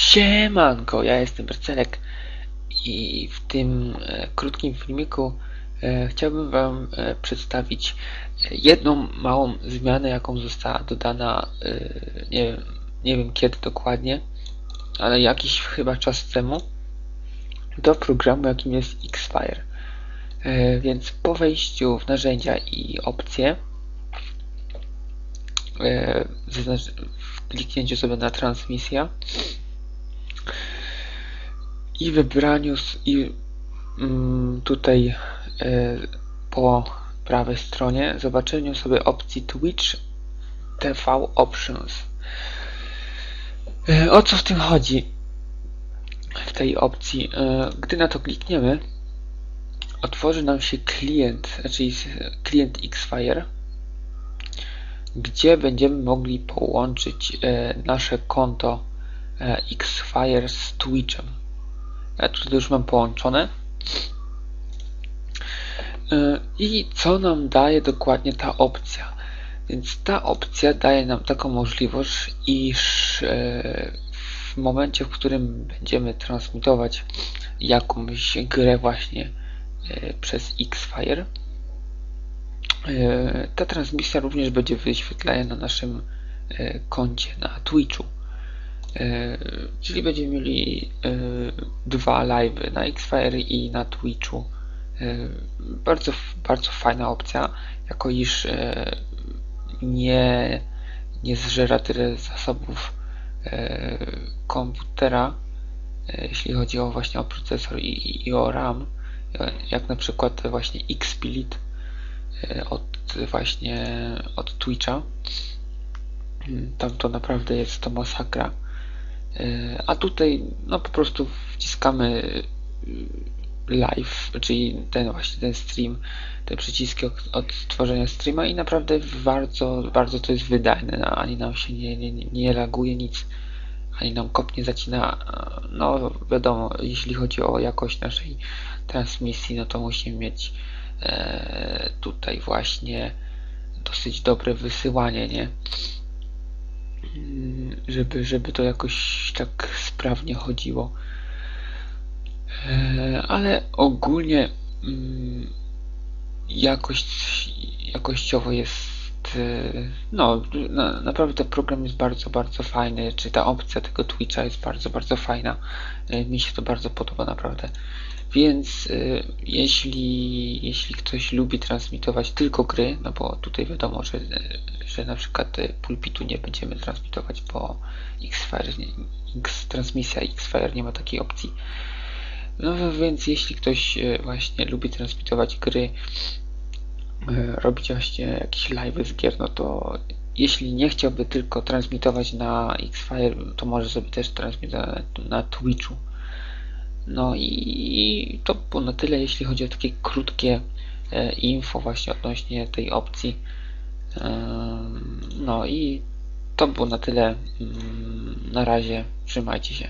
Siemanko, ja jestem Bercelek i w tym e, krótkim filmiku e, chciałbym Wam e, przedstawić jedną małą zmianę, jaką została dodana, nie, wiem, nie wiem kiedy dokładnie, ale jakiś chyba czas temu do programu, jakim jest Xfire. Więc po wejściu w narzędzia i opcje, w kliknięciu sobie na transmisja, i wybraniu i mm, tutaj e, po prawej stronie zobaczeniu sobie opcji Twitch TV Options. E, o co w tym chodzi? W tej opcji, e, gdy na to klikniemy, otworzy nam się klient, znaczy s- klient Xfire, gdzie będziemy mogli połączyć nasze konto Xfire z Twitchem. Ja tutaj już mam połączone. Yy, I co nam daje dokładnie ta opcja? Więc ta opcja daje nam taką możliwość, iż e, w momencie, w którym będziemy transmitować jakąś grę właśnie e, przez Xfire, e, ta transmisja również będzie wyświetlana na naszym e, koncie na Twitchu. E, Czyli będziemy mieli e, dwa live na Xfire i na Twitchu. E, Bardzo, bardzo fajna opcja, jako iż nie, nie zżera tyle zasobów komputera, jeśli chodzi o właśnie o procesor i, i, o RAM, jak na przykład właśnie XSplit e, od właśnie od Twitcha. Mm, Tam to naprawdę jest to masakra. E, A tutaj no po prostu wciskamy y, live, czyli ten właśnie ten stream, te przyciski od, tworzenia streama i naprawdę bardzo, bardzo to jest wydajne. No, Ani nam się nie, nie, nie- laguje nic, ani nam kop nie zacina. E, No wiadomo, jeśli chodzi o jakość naszej transmisji, no to musimy mieć e, tutaj właśnie dosyć dobre wysyłanie, nie? Mm, żeby, żeby to jakoś tak sprawnie chodziło. E, Ale ogólnie mm, jakość, jakościowo jest e, no, na, naprawdę program jest bardzo, bardzo fajny, czy ta opcja tego Twitcha jest bardzo, bardzo fajna. E, Mi się to bardzo podoba naprawdę. Więc e, jeśli, jeśli ktoś lubi transmitować tylko gry, no bo tutaj wiadomo, że, że na przykład e, pulpitu nie będziemy transmitować, bo Xfire, X, transmisja Xfire nie ma takiej opcji. No więc jeśli ktoś e, właśnie lubi transmitować gry, robić właśnie jakieś live z gier, no to jeśli nie chciałby tylko transmitować na Xfire, to może sobie też transmitować na, na Twitchu. No i to było na tyle, jeśli chodzi o takie krótkie e, info właśnie odnośnie tej opcji. No i to było na tyle. Mm, Na razie, trzymajcie się.